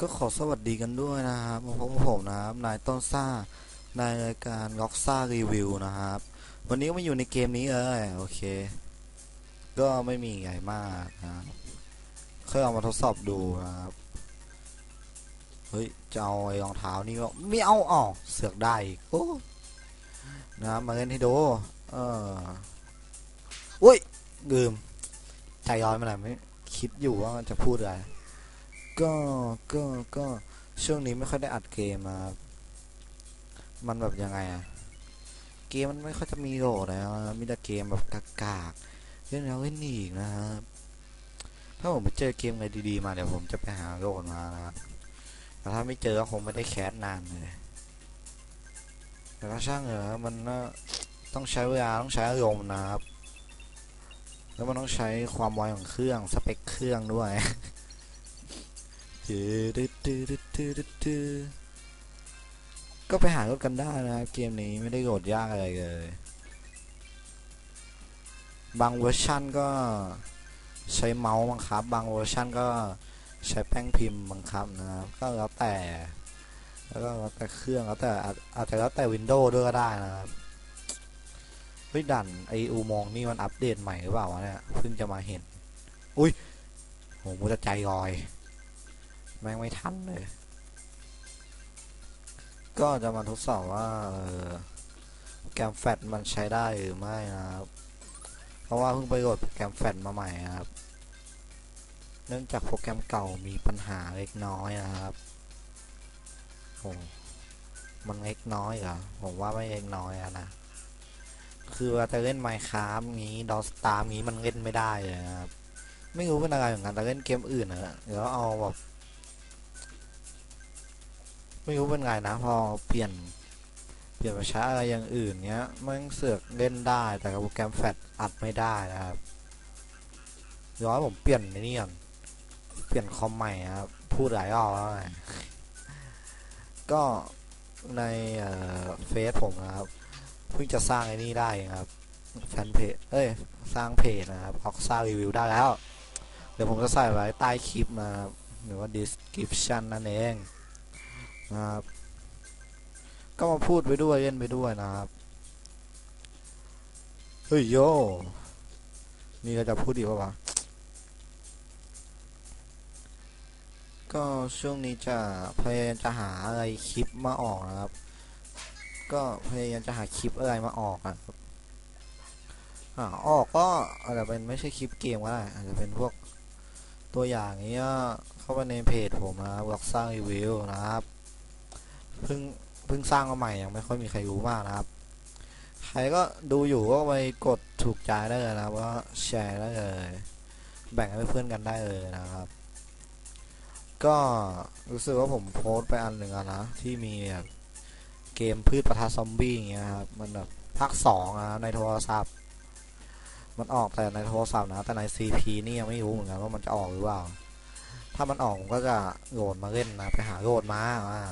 ก็ขอสวัสดีกันด้วยนะครับมาพบกับผมนะครับ นายต้นซ่า ในรายการล็อกซ่ารีวิวนะครับ วันนี้มาอยู่ในเกมนี้เอยโอเค ก็ไม่มีใหญ่มากนะครับเคยเอามาทดสอบดูนะครับ เฮ้ยจะเอาไอ้รองเท้านี่ก็ไม่เอาอ๋อเสือกได้อีกโอ้นะมาเล่นให้ดูเอออุ้ยลืมใจร้อนมาหน่อยไม่คิดอยู่ว่าจะพูดอะไร ก็ก็ก็ช่วงนี้ไม่ค่อยได้อัดเกมมามันแบบยังไงอะเกมมันไม่ค่อยจะมีโหลดแล้วนะมีแต่เกมแบบกากๆเล่นแล้วเล่นอีกนะครับถ้าผมไปเจอเกมอะไรดีๆมาเดี๋ยวผมจะไปหาโหลดมานะครับแต่ถ้าไม่เจอก็คงไม่ได้แคสนานเลยแต่ก็ช่างเหรอมันต้องใช้เวลาต้องใช้อารมณ์นะครับ แล้วมันต้องใช้ความไวของเครื่องสเปคเครื่องด้วย ก็ไปหารถกันได้นะครับเกมนี้ไม่ได้โหลดยากอะไรเลย บางเวอร์ชันก็ใช้เมาส์บังคับ บางเวอร์ชันก็ใช้แป้งพิมพ์บังคับนะครับ ก็แล้วแต่ แล้วก็แล้วแต่เครื่องแล้วแต่อาจจะแล้วแต่วินโดว์ด้วยก็ได้นะครับเฮ้ยดันไออุโมงนี่มันอัปเดตใหม่หรือเปล่าวะเนี่ยเพิ่งจะมาเห็น อุ้ยโหมูจะใจลอย แม่งไม่ทันเลย ก็จะมาทดสอบว่าแกมแฟตมันใช้ได้หรือไม่นะครับ เพราะว่าเพิ่งไปโหลดโปรแกรมแฟตมาใหม่นะครับ เนื่องจากโปรแกรมเก่ามีปัญหาเล็กน้อยนะครับโอ้มันเล็กน้อยเหรอ ผมว่าไม่เล็กน้อยอนะ คือว่าจะเล่นไมค์คราฟงี้ดอสตาร์งี้มันเล่นไม่ได้เลยครับ ไม่รู้เป็นอะไรเหมือนกันแต่เล่นเกมอื่นนะเดี๋ยวเอาแบบ ไม่รู้เป็นไงนะพอเปลี่ยนเปลี่ยนมาใช้อะไรอย่างอื่นเนี้ยมันเสือกเล่นได้แต่โปรแกรมแฟลชอัดไม่ได้นะครับเดี๋ยวให้ผมเปลี่ยนไอ้นี่ก่อนเปลี่ยนคอมใหม่ครับพูดหลายรอบแล้วไงก็ในเฟซผมนะครับเพิ่งจะสร้างไอ้นี่ได้ครับแฟนเพจเอ้ยสร้างเพจนะครับออกสร้างรีวิวได้แล้ว เดี๋ยวผมจะใส่ไว้ใต้คลิปนะครับหรือว่า description นั่นเอง นะครับ ก็มาพูดไปด้วยเล่นไปด้วยนะครับเฮ้ยโยนี่เราจะพูดดีกว่าวะก็ช่วงนี้จะพยายามจะหาอะไรคลิปมาออกนะครับ ก็พยายามจะหาคลิปอะไรมาออกอะครับหาออกก็อาจจะเป็นไม่ใช่คลิปเกมก็ได้อาจจะเป็นพวกตัวอย่างนี้เข้าไปในเพจผมนะครับวอกสร้างรีวิวนะครับ เพิ่งเพิ่งสร้างมาใหม่ยังไม่ค่อยมีใครรู้มากนะครับ ใครก็ดูอยู่ก็ไปกดถูกใจได้เลยนะครับว่าแชร์ได้เลย แบ่งให้เพื่อนกันได้เลยนะครับ ก็รู้สึกว่าผมโพสต์ไปอันหนึ่งอะนะที่มีแบบเกมพืชปะทะซอมบี้อย่างเงี้ยครับมันแบบภาคสองอะในโทรศัพท์ มันออกแต่ในโทรศัพท์นะแต่ใน CP นี่ยังไม่รู้เหมือนกันว่ามันจะออกหรือเปล่า ถ้ามันออกผมก็จะโหลดมาเล่นนะไปหาโหลดมาอ่า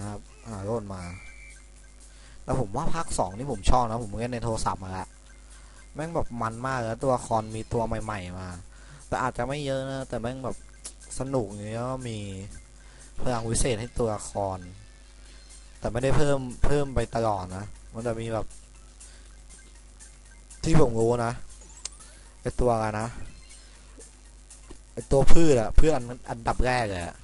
นะครับหาโหลดมา แล้วผมว่าภาคสองนี่ผมชอบนะ ผมเล่นในโทรศัพท์มาแล้วแม่งแบบมันมากแล้วตัวคอนมีตัวใหม่ ๆ มา แต่อาจจะไม่เยอะนะ แต่แม่งแบบสนุกอย่างเงี้ยก็มีพลังวิเศษให้ตัวละครแต่ไม่ได้เพิ่มเพิ่มไปตลอดนะ มันจะมีแบบ ที่ผมรู้นะไอตัวอะไรนะไอตัวพืชอะพืชอันอันดับแรกเลยอะ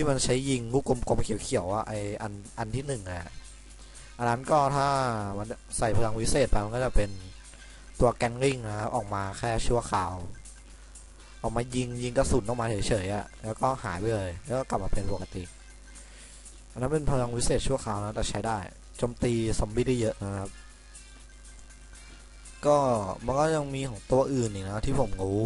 ที่มันใช้ยิงลูกกลมๆเขียวๆอะไออันอันที่หนึ่งอะอันนั้นก็ถ้ามันใส่พลังวิเศษไปมันก็จะเป็นตัวแกนริงนะครับออกมาแค่ชั่วคราว ออกมายิงยิงกระสุนออกมาเฉยๆอะแล้วก็หายไปเลย แล้วก็กลับมาเป็นปกติอันนั้นเป็นพลังวิเศษชั่วคราวนะแต่ใช้ได้โจมตีซอมบี้ได้เยอะนะครับ ก็มันก็ยังมีของตัวอื่นอีกนะที่ผมรู้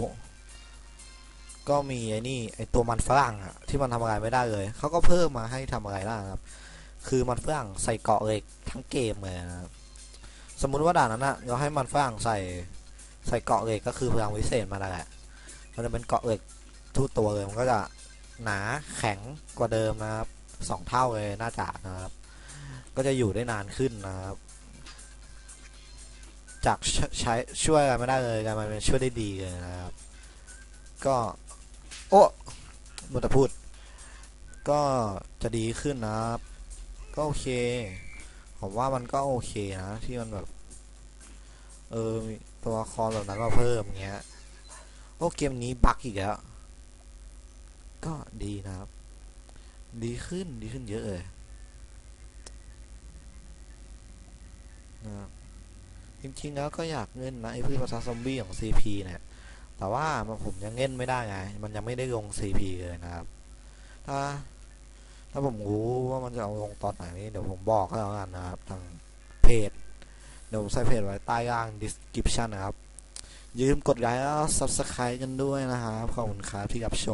ก็มีไอ้นี่ไอ้ตัวมันฝรั่งอะที่มันทำอะไรไม่ได้เลยเขาก็เพิ่มมาให้ทำอะไรได้นะครับ คือมันฝรั่งใส่เกาะเหล็กทั้งเกมเลยนะครับสมมุติว่าด่านนั้นนะเราให้มันฝรั่งใส่ใส่เกาะเหล็กก็คือพลังวิเศษมาแล้วแหละมันจะเป็นเกาะเหล็กทุกตัวเลยมันก็จะหนาแข็งกว่าเดิมนะครับสองเท่าเลยน่าจะนะครับ ก็จะอยู่ได้นานขึ้นนะครับจากใช้ช่วยอะไรไม่ได้เลยกลายมาเป็นช่วยได้ดีเลยนะครับ ก็ โอ้มัวแต่พูด ก็จะดีขึ้นนะครับ ก็โอเค ผมว่ามันก็โอเคนะ ที่มันแบบ เออมีตัวละครแบบนั้นมาเพิ่มเงี้ย โอ้เกมนี้บั๊กอีกแล้ว ก็ดีนะครับ ดีขึ้นดีขึ้นเยอะเลยนะครับจริงๆแล้วก็อยากเล่นนะไอ้พืชประสาซอมบี้ของ CP เนี่ย แต่ว่าผมยังเล่นไม่ได้ไง มันยังไม่ได้ลง CP เลยนะครับ ถ้า ถ้าผมรู้ว่ามันจะเอาลงตอนไหนนี้เดี๋ยวผมบอกก็แล้วกันนะครับ ทางเพจ เดี๋ยวผมใส่เพจไว้ใต้ล่าง description นะครับ ยืมกดไลค์แล้ว subscribe กันด้วยนะครับ ขอบคุณครับที่รับชม